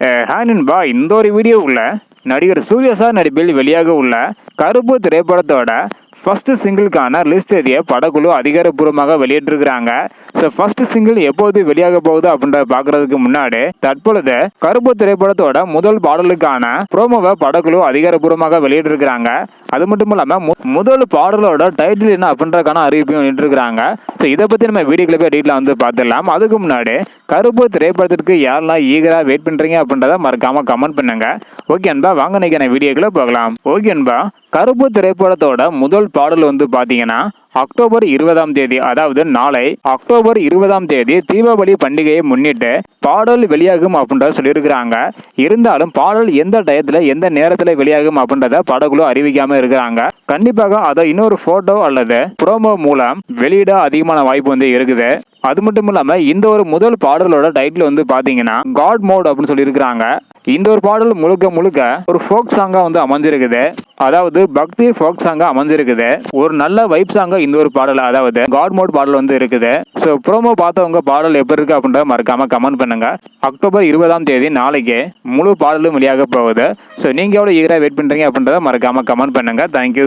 Hi நண்பா. இந்த ஒரு வீடியோவில் நடிகர் சூர்யா சார் நடிப்பில் வெளியாக உள்ள கருப்பு திரைப்படத்தோட ஃபஸ்ட்டு சிங்கிளுக்கான லிஸ்ட் தேதியை படக்குழு அதிகாரப்பூர்வமாக வெளியிட்டிருக்கிறாங்க. ஸோ ஃபஸ்ட்டு சிங்கிள் எப்போது வெளியாக போகுது அப்படின்றத பார்க்கறதுக்கு முன்னாடி தற்பொழுது கருப்பு திரைப்படத்தோட முதல் பாடலுக்கான ப்ரோமோவை படக்குழு அதிகாரப்பூர்வமாக வெளியிட்டிருக்கிறாங்க. அது மட்டும் இல்லாமல் முதல் பாடலோட டைட்டில் என்ன அப்படின்றக்கான அறிவிப்பையும் வெளியிட்டிருக்கிறாங்க ஸோ இதை பற்றி நம்ம வீடியோ போய் டீட்டில் வந்து பார்த்துடலாம். அதுக்கு முன்னாடி கருப்பு திரைப்படத்திற்கு யாரெல்லாம் ஈகராக வெயிட் பண்ணுறீங்க அப்படின்றத மறக்காம கமெண்ட் பண்ணுங்க. ஓகே அன்பா வாங்க நினைக்கிற வீடியோக்குள்ள போகலாம். ஓகே அன்பா கருப்பு திரைப்படத்தோட முதல் பாடல் வந்து பார்த்தீங்கன்னா அக்டோபர் இருபதாம் தேதி அதாவது நாளை அக்டோபர் இருபதாம் தேதி தீபாவளி பண்டிகையை முன்னிட்டு பாடல் வெளியாகும் அப்படின்றத சொல்லியிருக்கிறாங்க. இருந்தாலும் பாடல் எந்த டயத்தில் எந்த நேரத்தில் வெளியாகும் அப்படின்றத படக்குழு அறிவிக்காமல் இருக்கிறாங்க. கண்டிப்பாக அதை இன்னொரு ஃபோட்டோ அல்லது ப்ரோமோ மூலம் வெளியிட அதிகமான வாய்ப்பு வந்து இருக்குது. அது மட்டும் இல்லாம இந்த ஒரு முதல் பாடலோட டைட்டில் வந்து பாத்தீங்கன்னா காட் மோட் அப்படின்னு சொல்லியிருக்கிறாங்க. இந்த ஒரு பாடல் முழுக்க முழுக்க ஒரு ஃபோக் சாங்கா வந்து அமைஞ்சிருக்குது. அதாவது பக்தி ஃபோக் சாங்கா அமைஞ்சிருக்குது. ஒரு நல்ல வைப் சாங்கா இந்த ஒரு பாடல் அதாவது காட் மோட் பாடல் வந்து இருக்குது. ஸோ ப்ரோமோ பார்த்தவங்க பாடல் எப்படி இருக்கு அப்படின்றத மறக்காம கமெண்ட் பண்ணுங்க. அக்டோபர் இருபதாம் தேதி நாளைக்கு முழு பாடலும் வெளியாக போகுது. ஸோ நீங்க எவ்வளோ ஈகராக வெயிட் பண்றீங்க அப்படின்றத மறக்காம கமெண்ட் பண்ணுங்க. தேங்க்யூ